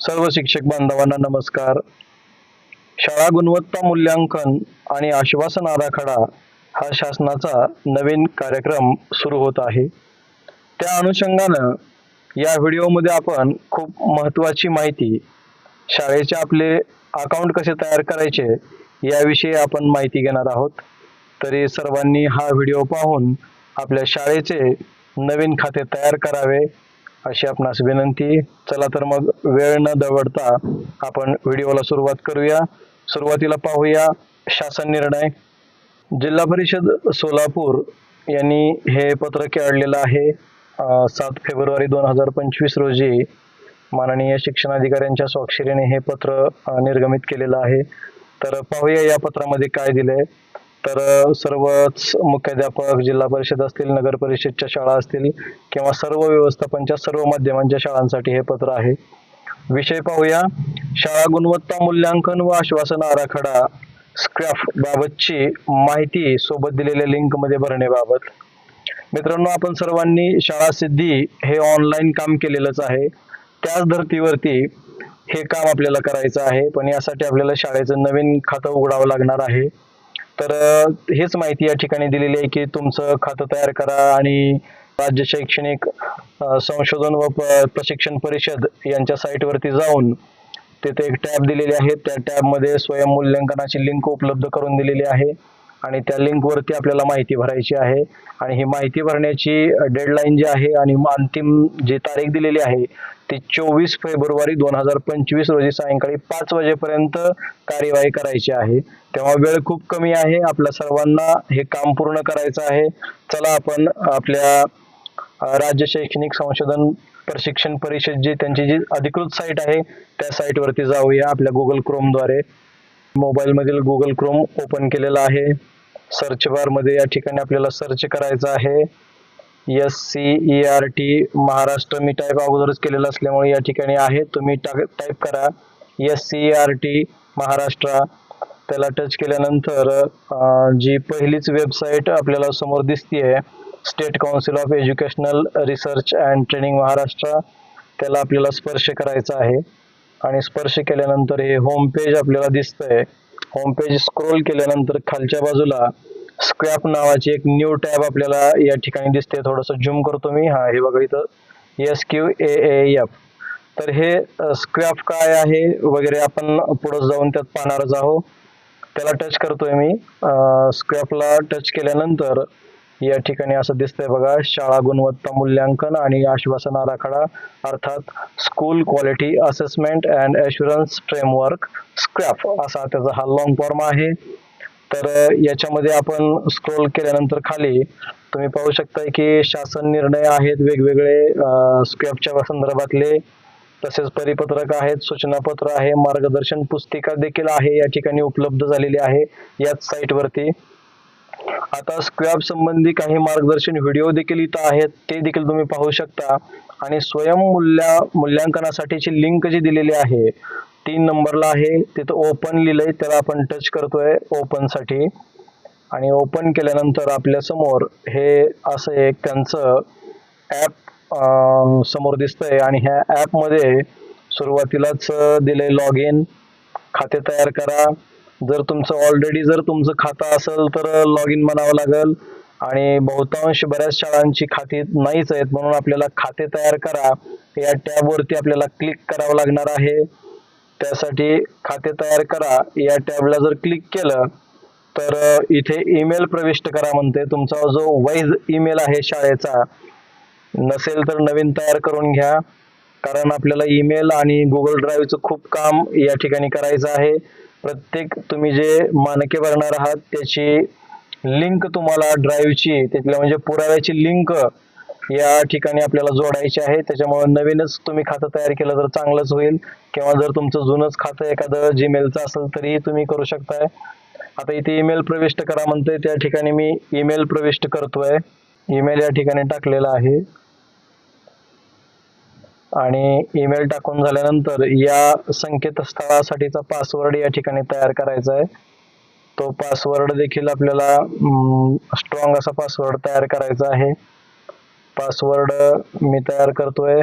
सर्व शिक्षक बांधवांना नमस्कार. शाळा गुणवत्ता मूल्यांकन आणि आश्वासन आराखडा हा शासनाचा नवीन कार्यक्रम सुरू होत आहे. त्या अनुषंगानं या व्हिडिओमध्ये आपण खूप महत्त्वाची माहिती शाळेचे आपले अकाउंट कसे तयार करायचे याविषयी आपण माहिती घेणार आहोत. तरी सर्वांनी हा व्हिडिओ पाहून आपल्या शाळेचे नवीन खाते तयार करावे. अशी आपणास विनंती. चला तर मग वेळ न दवडता आपण व्हिडिओला सुरुवात करूया. सुरुवातीला पाहूया शासन निर्णय. जिल्हा परिषद सोलापूर यांनी हे पत्र काढलेलं आहे. सात फेब्रुवारी दोन हजार पंचवीस रोजी माननीय शिक्षणाधिकाऱ्यांच्या स्वाक्षरीने हे पत्र निर्गमित केलेलं आहे. तर पाहूया या पत्रामध्ये काय दिलंय. तर सर्वच मुख्याध्यापक जिल्हा परिषद असतील नगर परिषदच्या शाळा असतील किंवा सर्व व्यवस्थापनच्या सर्व माध्यमांच्या शाळांसाठी हे पत्र आहे. विषय पाहूया. शाळा गुणवत्ता मूल्यांकन व आश्वासन आराखडा स्क्रॅफ बाबतची माहिती सोबत दिलेल्या लिंकमध्ये भरण्याबाबत मित्रांनो आपण सर्वांनी शाळा सिद्धी हे ऑनलाईन काम केलेलंच आहे. त्याच धर्तीवरती हे काम आपल्याला करायचं आहे. पण यासाठी आपल्याला शाळेचं नवीन खातं उघडावं लागणार आहे. तर हेच माहिती या ठिकाणी दिलेली आहे की तुमचं खातं तयार करा आणि राज्य शैक्षणिक संशोधन व प्रशिक्षण परिषद यांच्या साईटवरती जाऊन तिथे एक टॅब दिलेली आहे. त्या टॅबमध्ये स्वयंमूल्यांकनाची लिंक उपलब्ध करून दिलेली आहे आणि त्या लिंकवरती आपल्याला माहिती भरायची आहे. आणि ही माहिती भरण्याची डेडलाईन जी आहे आणि अंतिम जी तारीख दिलेली आहे ती चोवीस फेब्रुवारी दोन हजार पंचवीस रोजी सायंकाळी पाच वाजेपर्यंत कार्यवाही करायची आहे. तेव्हा वेळ खूप कमी आहे. आपल्या सर्वांना हे काम पूर्ण करायचं आहे. चला आपण आपल्या राज्य शैक्षणिक संशोधन प्रशिक्षण परिषद जी त्यांची जी अधिकृत साईट आहे त्या साईटवरती जाऊया आपल्या गुगल क्रोमद्वारे मोबाईलमधील गुगल क्रोम ओपन केलेला आहे. सर्च बारमध्ये या ठिकाणी आपल्याला सर्च करायचं आहे. S C E R T Maharashtra मी टाईप अगोदरच केलेलं असल्यामुळे या ठिकाणी आहे. तुम्ही टाईप करा S C E R T Maharashtra. त्याला टच केल्यानंतर जी पहिलीच वेबसाईट आपल्याला समोर दिसतीये state council of educational research and training Maharashtra त्याला आपल्याला स्पर्श करायचा आहे. आणि स्पर्श केल्यानंतर हे होम पेज आपल्याला दिसतंय. होम पेज स्क्रोल केल्यानंतर खालच्या बाजूला स्क्रॅप नावाची एक न्यू टॅब आपल्याला या ठिकाणी दिसते. थोडस झूम करतो मी. हा हे बघा इथं. एस क्यू ए एफ तर हे स्क्रॅप काय आहे वगैरे आपण पुढे जाऊन त्यात पाहणारच आहोत. त्याला टच करतोय मी. स्क्रॅपला टच केल्यानंतर या ठिकाणी असं दिसतंय बघा. शाळा गुणवत्ता मूल्यांकन आणि आश्वासन आराखडा अर्थात school quality assessment and assurance framework scrap असा त्याचा हा लॉंग फॉर्म आहे. तर याच्यामध्ये आपण स्क्रोल केल्यानंतर खाली तुम्ही पाहू शकताय की शासन निर्णय आहेत वेगवेगळे स्क्रॅपच्या संदर्भातले. तसेच परिपत्रक आहेत सूचनापत्र आहे मार्गदर्शन पुस्तिका देखील आहे या ठिकाणी उपलब्ध झालेली आहे याच साईट वरती आता स्क्रॅप संबंधी काही मार्गदर्शन व्हिडिओ देखील इथं आहेत ते देखील तुम्ही पाहू शकता. आणि स्वयंमूल्या मूल्यांकनासाठीची लिंक जी दिलेली आहे तीन नंबरला आहे. तिथं ओपन लिहिलंय त्याला आपण टच करतोय ओपनसाठी आणि ओपन केल्यानंतर आपल्यासमोर हे असं एक त्यांचं ॲप समोर दिसतंय. आणि ह्या ॲपमध्ये सुरुवातीलाच दिले लॉग इन खाते तयार करा. जर तुमचं ऑलरेडी जर तुमचं खातं असेल तर लॉग इन म्हणावं लागेल. आणि बहुतांश बऱ्याच शाळांची खाती नाहीच आहेत. म्हणून आपल्याला खाते तयार करा. या टॅबवरती आपल्याला क्लिक करावं लागणार आहे. त्यासाठी खाते तयार करा. या टॅबला जर क्लिक केलं तर इथे ईमेल प्रविष्ट करा म्हणते तुमचा जो वैध ईमेल आहे शाळेचा नसेल तर नवीन तयार करून घ्या. कारण आपल्याला ईमेल आणि गुगल ड्राईव्हचं खूप काम या ठिकाणी करायचं आहे. प्रत्येक तुम्ही जे मानके भरणार आहात त्याची लिंक तुम्हाला ड्राईव्हची तिथल्या म्हणजे पुराव्याची लिंक या ठिकाणी आपल्याला जोडायचे आहे. त्याच्यामुळे नवीनच तुम्ही खातं तयार केलं तर चांगलंच होईल. किंवा जर तुमचं जुनंच खातं एखादं जीमेलचं असेल तरीही तुम्ही करू शकताय. आता इथे ईमेल प्रविष्ट करा म्हणतोय. त्या ठिकाणी मी ईमेल प्रविष्ट करतोय. ईमेल या ठिकाणी टाकलेला आहे. आणि ईमेल टाकून झाल्यानंतर या संकेतस्थळासाठीचा पासवर्ड या ठिकाणी तयार करायचा आहे. तो पासवर्ड देखील आपल्याला स्ट्रॉंग असा पासवर्ड तयार करायचा आहे. पासवर्ड मी तयार करतोय.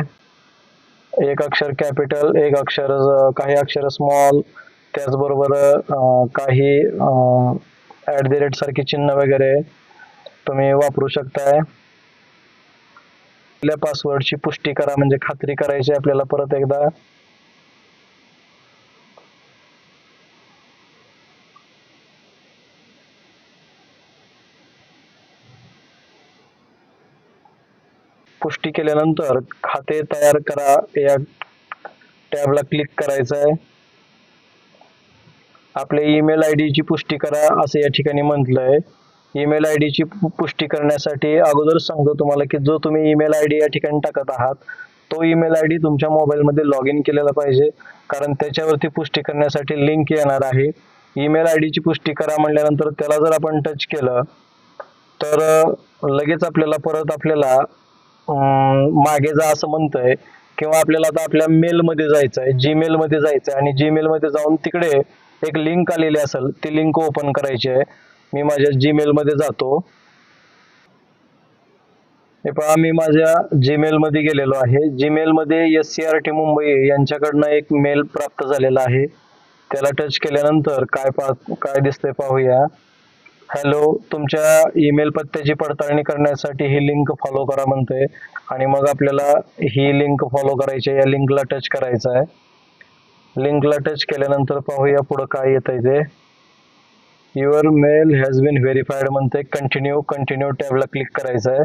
एक अक्षर कॅपिटल एक अक्षर काही अक्षर स्मॉल त्याचबरोबर काही ॲट द रेट सारखी चिन्ह वगैरे तुम्ही वापरू शकताय. आपल्या पासवर्डची पुष्टी करा म्हणजे खात्री करायची आपल्याला परत एकदा. पुष्टी केल्यानंतर खाते तयार करा. या टॅबला क्लिक करायचं आहे आपल्या ईमेल आय डीची पुष्टी करा असं या ठिकाणी म्हटलंय. ईमेल आय डीची पुष्टी करण्यासाठी अगोदर सांगतो तुम्हाला की जो तुम्ही ईमेल आय डी या ठिकाणी टाकत आहात तो ईमेल आय डी तुमच्या मोबाईलमध्ये लॉग इन केलेला पाहिजे. कारण त्याच्यावरती पुष्टी करण्यासाठी लिंक येणार आहे. ईमेल आय डीची पुष्टी करा म्हणल्यानंतर त्याला जर आपण टच केलं तर लगेच आपल्याला परत आपल्याला मागे जा असं म्हणतंय किंवा आपल्याला आता आपल्या मेलमध्ये जायचं आहे जीमेल मध्ये जायचं आहे आणि जीमेल मध्ये जाऊन तिकडे एक लिंक आलेली असेल ती लिंक ओपन करायची आहे. मी माझ्या जीमेल मध्ये जातो. हे पहा मी माझ्या जीमेल मध्ये गेलेलो आहे. जीमेल मध्ये S C R T Mumbai यांच्याकडनं एक मेल प्राप्त झालेला आहे. त्याला टच केल्यानंतर काय पा काय दिसतंय पाहूया. हॅलो तुमच्या ईमेल पत्त्याची पडताळणी करण्यासाठी ही लिंक फॉलो करा म्हणते आणि मग आपल्याला ही लिंक फॉलो करायची आहे. या लिंकला टच करायचं आहे. लिंकला टच केल्यानंतर पाहूया पुढं काय येत आहे ते your mail has been verified म्हणते कंटिन्यू कंटिन्यू टॅबला क्लिक करायचं आहे.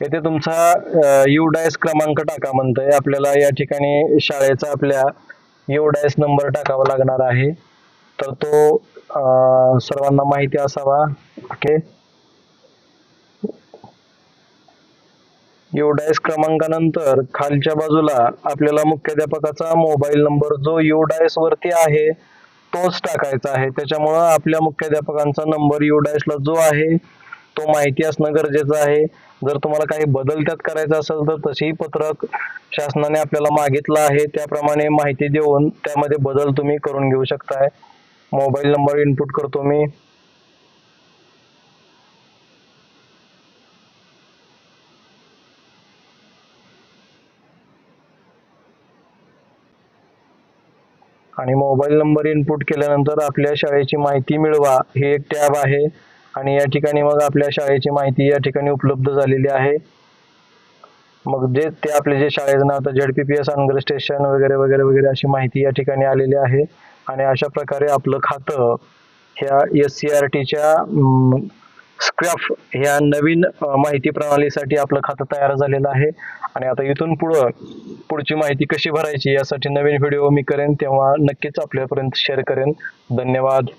येथे तुमचा यू डायस क्रमांक टाका म्हणतंय. आपल्याला या ठिकाणी शाळेचा आपल्या यू डायस नंबर टाकावा लागणार आहे. तर तो सर्वांना माहिती असावा. ओके युडायस क्रमांकानंतर खालच्या बाजूला आपल्याला मुख्याध्यापकाचा मोबाईल नंबर जो युडायस वरती आहे तोच टाकायचा आहे. त्याच्यामुळं आपल्या मुख्याध्यापकांचा नंबर युडायसला जो आहे तो माहिती असणं गरजेचं आहे. जर तुम्हाला काही बदल त्यात करायचा असेल तर तशीही पत्रक शासनाने आपल्याला मागितलं आहे. त्याप्रमाणे माहिती देऊन त्यामध्ये बदल तुम्ही करून घेऊ शकताय. मोबाईल नंबर इनपुट करतो मी. आणि मोबाईल नंबर इनपुट केल्यानंतर आपल्या शाळेची माहिती मिळवा. हे एक टॅब आहे आणि या ठिकाणी मग आपल्या शाळेची माहिती या ठिकाणी उपलब्ध झालेली आहे. मग जे ते आपले जे शाळेचं नाव आता एस अनगर स्टेशन वगैरे वगैरे वगैरे अशी माहिती या ठिकाणी आलेली आहे. आणि अशा प्रकारे आपलं खातं ह्या एस सी आर टीच्या स्क्रॅफ ह्या नवीन माहिती प्रणालीसाठी आपलं खातं तयार झालेलं आहे. आणि आता इथून पुढं पुढची माहिती कशी भरायची यासाठी नवीन व्हिडिओ मी करेन तेव्हा नक्कीच आपल्यापर्यंत शेअर करेन. धन्यवाद.